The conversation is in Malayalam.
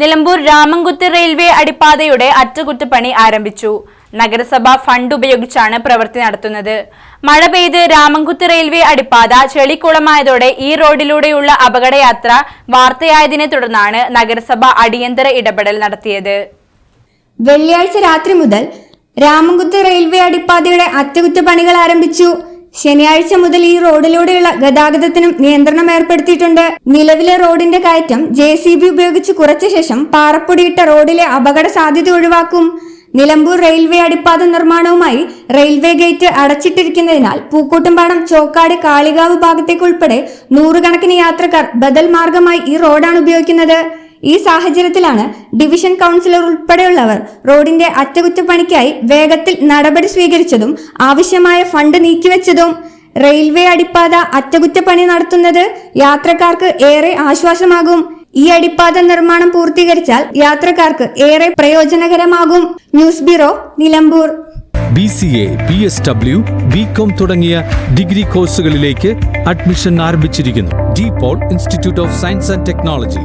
Nilambur Ramankuthu railway അടിപ്പാതയുടെ അറ്റകുറ്റപ്പണി ആരംഭിച്ചു. നഗരസഭ ഫണ്ട് ഉപയോഗിച്ചാണ് പ്രവൃത്തി നടത്തുന്നത്. മഴ പെയ്ത് രാമൻകുത്ത് റെയിൽവേ അടിപ്പാത ചെളിക്കുളമായതോടെ ഈ റോഡിലൂടെയുള്ള അപകടയാത്ര വാർത്തയായതിനെ തുടർന്നാണ് നഗരസഭ അടിയന്തര ഇടപെടൽ നടത്തിയത്. വെള്ളിയാഴ്ച രാത്രി മുതൽ രാമൻകുത്ത് റെയിൽവേ അടിപ്പാതയുടെ അറ്റകുറ്റപ്പണികൾ ആരംഭിച്ചു. ശനിയാഴ്ച മുതൽ ഈ റോഡിലൂടെയുള്ള ഗതാഗതത്തിനും നിയന്ത്രണം ഏർപ്പെടുത്തിയിട്ടുണ്ട്. നിലവിലെ റോഡിന്റെ കയറ്റം ജെ ഉപയോഗിച്ച് കുറച്ച ശേഷം പാറപ്പൊടിയിട്ട റോഡിലെ അപകട സാധ്യത ഒഴിവാക്കും. നിലമ്പൂർ റെയിൽവേ അടിപ്പാത നിർമ്മാണവുമായി റെയിൽവേ ഗേറ്റ് അടച്ചിട്ടിരിക്കുന്നതിനാൽ പൂക്കോട്ടുംപാടം ചോക്കാട് കാളികാവ് ഭാഗത്തേക്കുൾപ്പെടെ നൂറുകണക്കിന് യാത്രക്കാർ ബദൽ മാർഗമായി ഈ റോഡാണ് ഉപയോഗിക്കുന്നത്. ഈ സാഹചര്യത്തിലാണ് ഡിവിഷൻ കൗൺസിലർ ഉൾപ്പെടെയുള്ളവർ റോഡിന്റെ അറ്റകുറ്റപ്പണിക്കായി വേഗത്തിൽ നടപടി സ്വീകരിച്ചതും ആവശ്യമായ ഫണ്ട് നീക്കിവെച്ചതും റെയിൽവേ അടിപ്പാത അറ്റകുറ്റപ്പണി നടത്തുന്നത് യാത്രക്കാർക്ക് ഏറെ ആശ്വാസമാകും. ഈ അടിപ്പാത നിർമ്മാണം പൂർത്തീകരിച്ചാൽ യാത്രക്കാർക്ക് ഏറെ പ്രയോജനകരമാകും. News bureau Nilambur. B C A B S W B com തുടങ്ങിയ ഡിഗ്രി കോഴ്സുകളിലേക്ക് അഡ്മിഷൻ ആരംഭിച്ചിരിക്കുന്നു. De Paul institute of science and technology.